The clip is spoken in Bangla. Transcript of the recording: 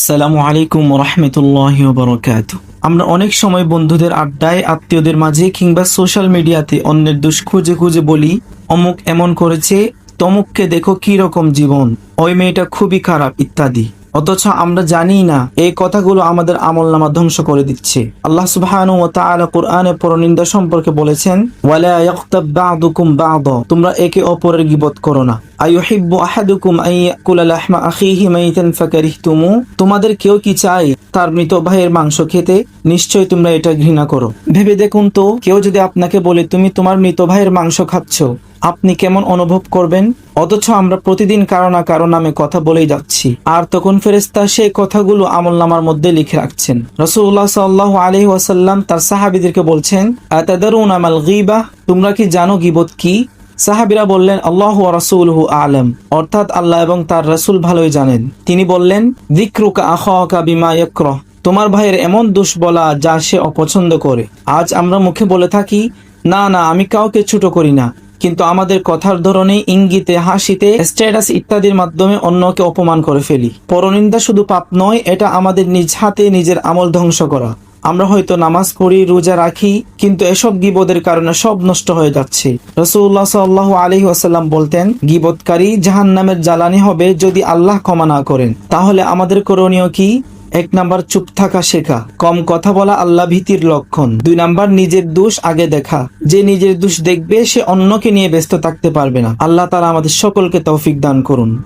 আসসালামু আলাইকুম রহমতুল্লাহ বরকাত। আমরা অনেক সময় বন্ধুদের আড্ডায়, আত্মীয়দের মাঝে কিংবা সোশ্যাল মিডিয়াতে অন্যের দোষ খুঁজে খুঁজে বলি, অমুক এমন করেছে, তমুককে দেখো কি রকম জীবন, ওই মেয়েটা খুবই খারাপ, ইত্যাদি। অথচ আমরা জানি না, এই কথাগুলো আমাদের আমল নামা ধ্বংস করে দিচ্ছে। আল্লাহ সুবহানাহু ওয়া তাআলা কোরআনে পরনিন্দা সম্পর্কে বলেছেন তোমরা একে অপরের গীবত করো না। তোমাদের কেউ কি চায় তার মৃত ভাইয়ের মাংস খেতে? নিশ্চয় তোমরা এটা ঘৃণা করো। ভেবে দেখুন তো, কেউ যদি আপনাকে বলে, তুমি তোমার মৃত ভাইয়ের মাংস খাচ্ছ। আপনি কেমন অনুভব করবেন? অথচ আমরা প্রতিদিন কারও না কারও নামে কথা বলেই যাচ্ছি। আর তখন ফেরেস্তা সেই কথাগুলো আমল নামার মধ্যে লিখে রাখছেন। রসুল্লাহ সাল্লাহ আলহি ওয়াসাল্লাম তার সাহাবিদেরকে বলছেন, আতাদারুন আমাল গিবা? তোমরা কি জানো গিবত কি? সাহাবিরা বললেন, আল্লাহ রাসূলহু আলম। অর্থাৎ আল্লাহ এবং তার রাসূল ভালোই জানেন। তিনি বললেন দিক্রুকা আখাকা বিমা ইয়াকরাহ। তোমার ভাইয়ের এমন দোষ বলা যা সে অপছন্দ করে। আজ আমরা মুখে বলে থাকি, না না, আমি কাউকে ছোট করি না। কিন্তু আমাদের কথার ধরনে ইঙ্গিতে, হাসিতে স্ট্যাটাস ইত্যাদির মাধ্যমে অন্যকে অপমান করে ফেলি। পরনিন্দা শুধু পাপ নয়, এটা আমাদের নিজ হাতে নিজের আমল ধ্বংস করা। আমরা হয়তো নামাজ পড়ি, রোজা রাখি, কিন্তু এসব গিবদের কারণে সব নষ্ট হয়ে যাচ্ছে। রসুল্লাহ সাল্লাহ আলহি আসাল্লাম বলতেন গিবতকারী জাহান নামের জ্বালানি হবে যদি আল্লাহ ক্ষমা না করেন। তাহলে আমাদের করণীয় কি? এক নাম্বার চুপ থাকা শেখা। কম কথা বলা আল্লাহ ভীতির লক্ষণ। দুই নাম্বার, নিজের দোষ আগে দেখা। যে নিজের দোষ দেখবে, সে অন্যকে নিয়ে ব্যস্ত থাকতে পারবে না। আল্লাহ তারা আমাদের সকলকে তৌফিক দান করুন।